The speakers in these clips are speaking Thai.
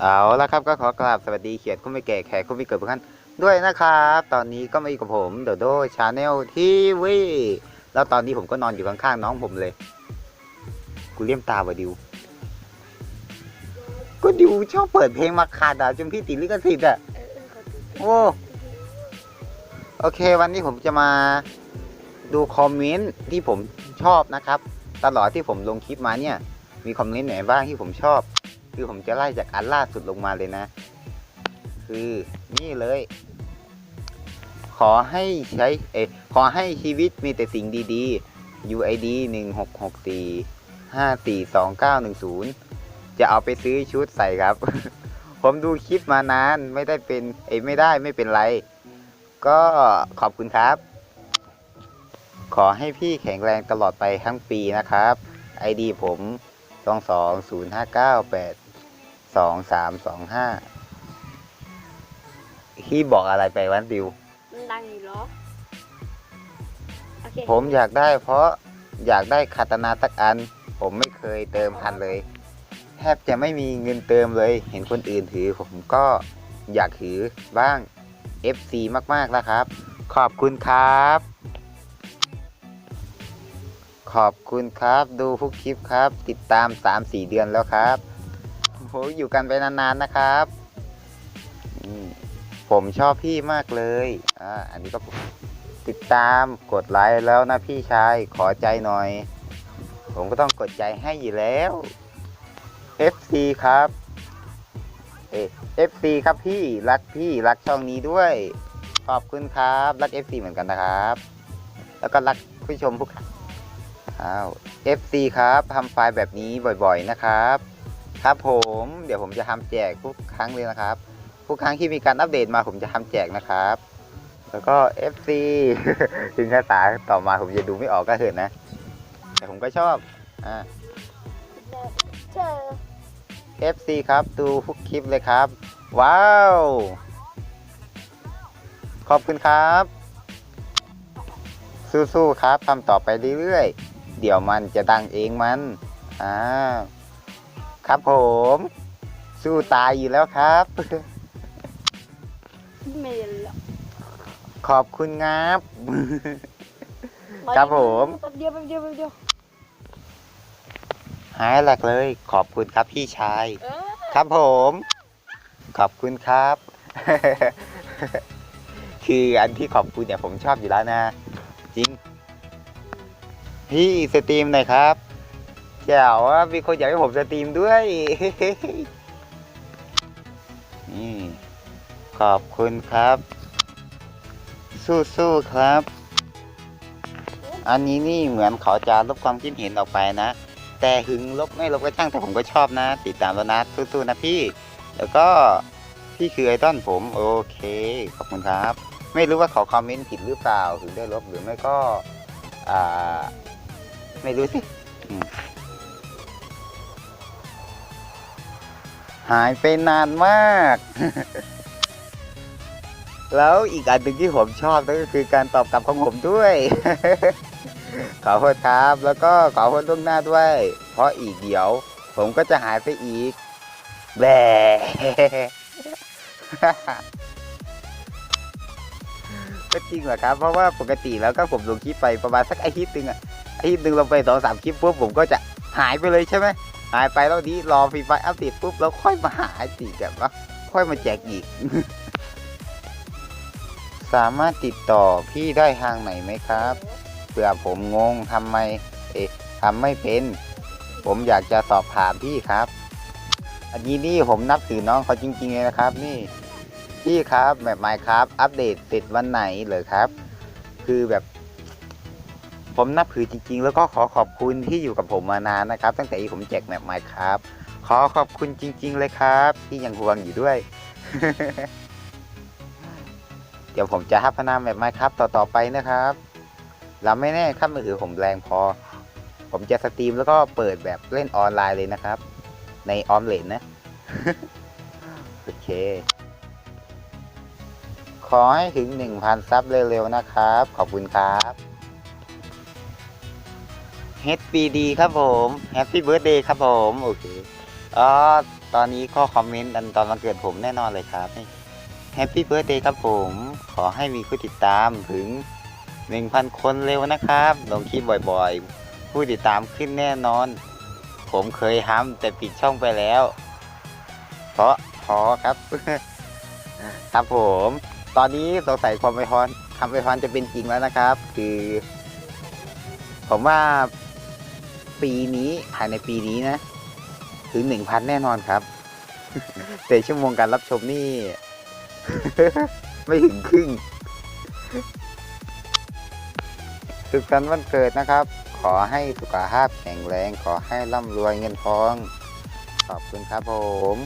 เอาละครับก็ขอกราบสวัสดีเขียดคุณไม่แก่แขกคุณไม่เกิดทุกท่านด้วยนะครับ ตอนนี้ก็มาอยู่กับผมโดโดชาแนลทีวีแล้วตอนนี้ผมก็นอนอยู่ข้างๆน้องผมเลยกูเลี่ยมตาว่ดิว ก็ดิวชอบเปิดเพลงมาขาดอะจนพี่ติดลิขสิทธิ์อะโอ้โอเค วันนี้ผมจะมาดูคอมเมนต์ที่ผมชอบนะครับ ตลอดที่ผมลงคลิปมาเนี่ย มีคอมเมนต์ไหนบ้างที่ผมชอบ คือผมจะไล่จากอันล่าสุดลงมาเลยนะ คือนี่เลย ขอให้ใช้เอขอให้ชีวิตมีแต่สิ่งดีๆ UID 1 6 6 4 5 4 2 9 1 0 จะเอาไปซื้อชุดใส่ครับ ผมดูคลิปมานานไม่ได้เป็นเอไม่ได้ไม่เป็นไร ก็ขอบคุณครับ ขอให้พี่แข็งแรงตลอดไปทั้งปีนะครับ ID ผมสอง สองศูนย์ห้าเก้าแปดสองสามสองห้าพี่บอกอะไรไปวันดิว มันดังอยู่เหรอ โอเคผมอยากได้เพราะอยากได้คาตานาสักอัน ผมไม่เคยเติมพันเลย แทบจะไม่มีเงินเติมเลย เห็นคนอื่นถือผมก็อยากถือบ้าง FC มากๆแล้วครับ ขอบคุณครับ ขอบคุณครับ ดูทุกคลิปครับ ติดตาม 3-4 เดือนแล้วครับ โหอยู่กันไปนานๆนะครับผมชอบพี่มากเลยอ่าอันนี้ก็ติดตามกดไลค์แล้วนะพี่ชายขอใจหน่อย ผมก็ต้องกดใจให้อยู่แล้ว FC ครับเอ FC ครับพี่รักพี่รักช่องนี้ด้วย ขอบคุณครับรัก FC เหมือนกันนะครับ แล้วก็รักผู้ชมทุกท่านอ้าว FC ครับทำไฟล์แบบนี้บ่อยๆนะครับ ครับผมเดี๋ยวผมจะทำแจกทุกครั้งเลยนะครับ ทุกครั้งที่มีการอัปเดตมาผมจะทำแจกนะครับ แล้วก็ FC ถึงคาถาต่อมาผมจะดูไม่ออกก็เถอะนะ แต่ผมก็ชอบอ่าเอ FC ครับดูทุกคลิปเลยครับ ว้าว ขอบคุณครับ สู้ๆครับทำต่อไปเรื่อยๆ เดี๋ยวมันจะดังเองมันอ่า ครับผม สู้ตายอยู่แล้วครับไม่ได้หรอกขอบคุณครับ ครับผม แป๊บเดียวแป๊บเดียวแป๊บเดียวหายหลักเลย ขอบคุณครับพี่ชาย เออครับผม ขอบคุณครับ คืออันที่ขอบคุณเนี่ยผมชอบอยู่แล้วนะ จริง พี่สตรีมหน่อยครับ แจ๋วอะมีคนอยากให้ผมสตรีมด้วย นี่ ขอบคุณครับ สู้ๆครับ อันนี้นี่เหมือนเขาจะลบความคิดเห็นออกไปนะ แต่หึงลบไม่ลบก็ช่างแต่ผมก็ชอบนะ ติดตามแล้วนะสู้ๆนะพี่ แล้วก็พี่คือไอดอลผมโอเค ขอบคุณครับ ไม่รู้ว่าเขาคอมเมนต์ผิดหรือเปล่าถึงได้ลบหรือไม่ก็ อ่า ไม่รู้สิ หายไปนานมาก แล้วอีกอันหนึ่งที่ผมชอบนั่นก็คือการตอบกลับของผมด้วย ขอโทษครับแล้วก็ขอโทษล่วงหน้าด้วย เพราะอีกเดี๋ยว ผมก็จะหายไปอีกแบก็จริงเหรอครับ เพราะว่าปกติแล้วก็ผมลงคลิปไปประมาณสักอาทิตย์หนึ่งอะอาทิตย์หนึ่งลงไปสองสามคลิปปุ๊บผมก็จะหายไปเลยใช่ไหม หายไปแล้วนี้รอฟรีไฟอัปเดตปุ๊บแล้วค่อยมาหาอีกแบบว่าค่อยมาแจกอีก สามารถติดต่อพี่ได้ทางไหนไหมครับเผื่อผมงงทำไม เอ๊ะทำไม่เป็น ผมอยากจะสอบถามพี่ครับ อันนี้นี่ผมนับถือน้องเขาจริงๆเลยนะครับ นี่พี่ครับแบบไมครับ อัปเดตเสร็จวันไหนเลยครับ คือแบบ ผมนับถือจริง ๆ แล้วก็ขอขอบคุณที่อยู่กับผมมานานนะครับ ตั้งแต่ที่ผมแจกแมปไมครับ ขอขอบคุณจริง ๆ เลยครับ ที่ยังห่วงอยู่ด้วย เดี๋ยวผมจะพัฒนาแมปไมครับต่อๆไปนะครับเราไม่แน่ครับมือถือผมแรงพอ ผมจะสตรีมแล้วก็เปิดแบบเล่นออนไลน์เลยนะครับ ในออมเลนนะ โอเค ขอให้ถึง 1,000 ซับเร็วๆนะครับ ขอบคุณครับ HBD ครับผม Happy Birthday ครับผมโอเคอ๋อตอนนี้ก็คอมเมนต์อันตอนวันเกิดผมแน่นอนเลยครับแฮปปี้เบิร์ a เดย์ครับผม ขอให้มีผู้ติดตามถึง 1,000 คนเร็วนะครับลงคลิปบ่อยๆ ผู้ติดตามขึ้นแน่นอน ผมเคยทำแต่ปิดช่องไปแล้ว เพราะพอครับ ครับผม ตอนนี้สงสัยความไวพรคำไวพรจะเป็นจริงแล้วนะครับ คือ ผมว่า ปีนี้ภายในปีนี้นะ ถึงหนึ่งพันแน่นอนครับ แต่ชั่วโมงการรับชมนี่ ไม่ถึงครึ่งสุขสันต์วันเกิดนะครับ ขอให้สุขภาพแข็งแรง ขอให้ร่ำรวยเงินทอง ขอบคุณครับผม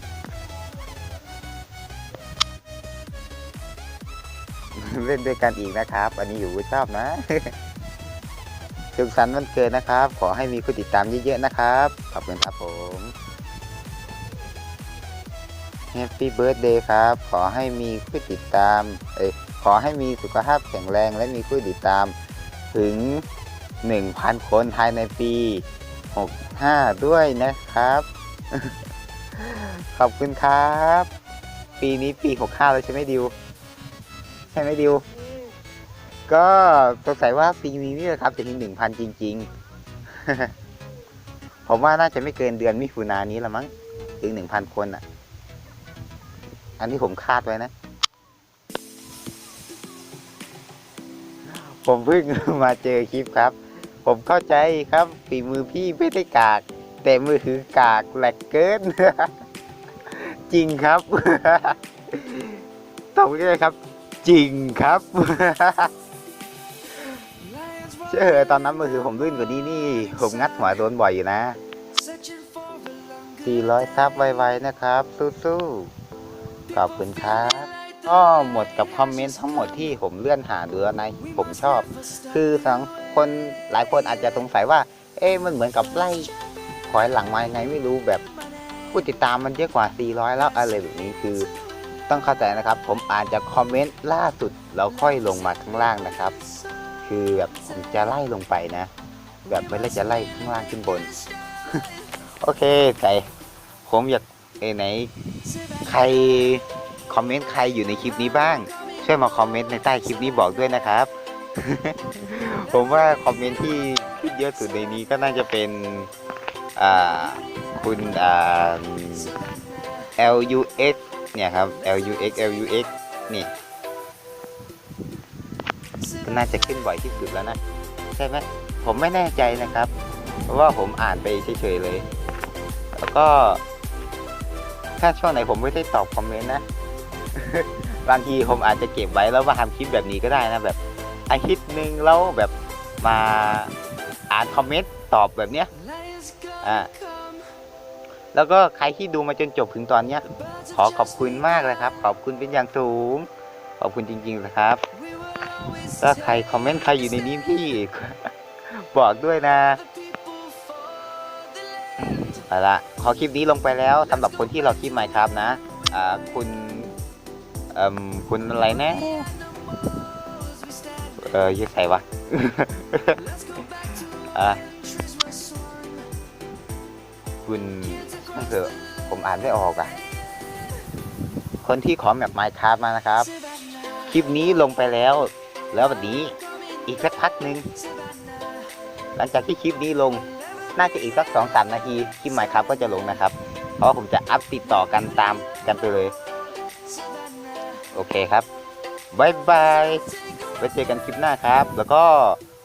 เล่นด้วยกันอีกนะครับ อันนี้อยู่ชอบนะ สุขสันต์วันเกิดนะครับ ขอให้มีผู้ติดตามเยอะๆนะครับ ขอบคุณครับผม Happy Birthday ครับ ขอให้มีผู้ติดตาม เอ้ยขอให้มีสุขภาพแข็งแรงและมีผู้ติดตามถึง 1,000 คนภายในปี 65 ด้วยนะครับ ขอบคุณครับ ปีนี้ปี 65 แล้วใช่ไหมดิว ใช่ไหมดิว ก็สงสัยว่าปีนี้นี่แหละครับ จะถึงหนึ่งพันจริง ๆ ผมว่าน่าจะไม่เกินเดือนมิถุนายนนี้ละมั้งถึงหนึ่งพันคนอะ อันนี้ผมคาดไว้นะ ผมเพิ่งมาเจอคลิปครับ ผมเข้าใจครับฝีมือพี่ไม่ได้กาก แต่มือถือกากแหลกเกิน จริงครับตอบกันเลยครับ จริงครับ เชื่อตอนนั้นมือถือผมลื่นกว่านี้นี่ ผมงัดหัวโดนบ่อยอยู่นะ 400 ซับไวๆนะครับ สู้ๆขอบคุณครับ ก็หมดกับคอมเมนต์ทั้งหมดที่ผมเลื่อนหาดูแล้วนะผมชอบ คือสังคนหลายคนอาจจะสงสัยว่า เอ๊ะมันเหมือนกับไล่ถอยหลังมายังไงไม่รู้แบบผู้ติดตามมันเยอะกว่า 400 แล้วอะไรแบบนี้คือต้องเข้าใจนะครับ ผมอ่านจากคอมเมนต์ล่าสุดแล้วค่อยลงมาข้างล่างนะครับ คือแบบผมจะไล่ลงไปนะ แบบไม่ได้จะไล่ข้างล่างขึ้นบน โอเคใส่ผมอยากเออไหน ใครคอมเมนต์ใครอยู่ในคลิปนี้บ้าง ช่วยมาคอมเมนต์ในใต้คลิปนี้บอกด้วยนะครับ ผมว่าคอมเมนต์ที่ขึ้นเยอะสุดในนี้ก็น่าจะเป็นอ่าคุณอ่า LUX เนี่ยครับ LUX LUX นี่ ก็น่าจะขึ้นบ่อยที่สุดแล้วนะ ใช่ไหมผมไม่แน่ใจนะครับ เพราะว่าผมอ่านไปเฉยๆเลย แล้วก็ ถ้าช่วงไหนผมไม่ได้ตอบคอมเมนต์นะ บางทีผมอาจจะเก็บไว้แล้วมาทำคลิปแบบนี้ก็ได้นะแบบอาทิตย์หนึ่งแล้วแบบมาอ่านคอมเมนต์ตอบแบบเนี้ยอ่าแล้วก็ใครที่ดูมาจนจบถึงตอนเนี้ย ขอขอบคุณมากเลยครับ ขอบคุณเป็นอย่างสูง ขอบคุณจริงๆนะครับ ถ้าใครคอมเมนต์ใครอยู่ในนี้พี่ บอกด้วยนะเอาละขอคลิปนี้ลงไปแล้วสำหรับคนที่เรอคลิปใหม่ครับนะอ่าคุณเอ่มคุณอะไรนะเออยังไงวะอ่าคุณนั่นเถอะผมอ่านไม่ออกอะ คนที่ขอแบบไมค์ครับมานะครับ คลิปนี้ลงไปแล้ว แล้ววันนี้อีกสักพักหนึ่งหลังจากที่คลิปนี้ลงน่าจะอีกสักสองสามนาทีคลิปใหม่ครับก็จะลงนะครับ เพราะผมจะอัพติดต่อกันตามกันไปเลย โอเคครับบายบายไว้เจอกันคลิปหน้าครับ แล้วก็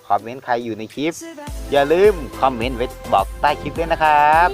คอมเมนต์ใครอยู่ในคลิป อย่าลืมคอมเมนต์ไว้บอกใต้คลิปด้วยนะครับ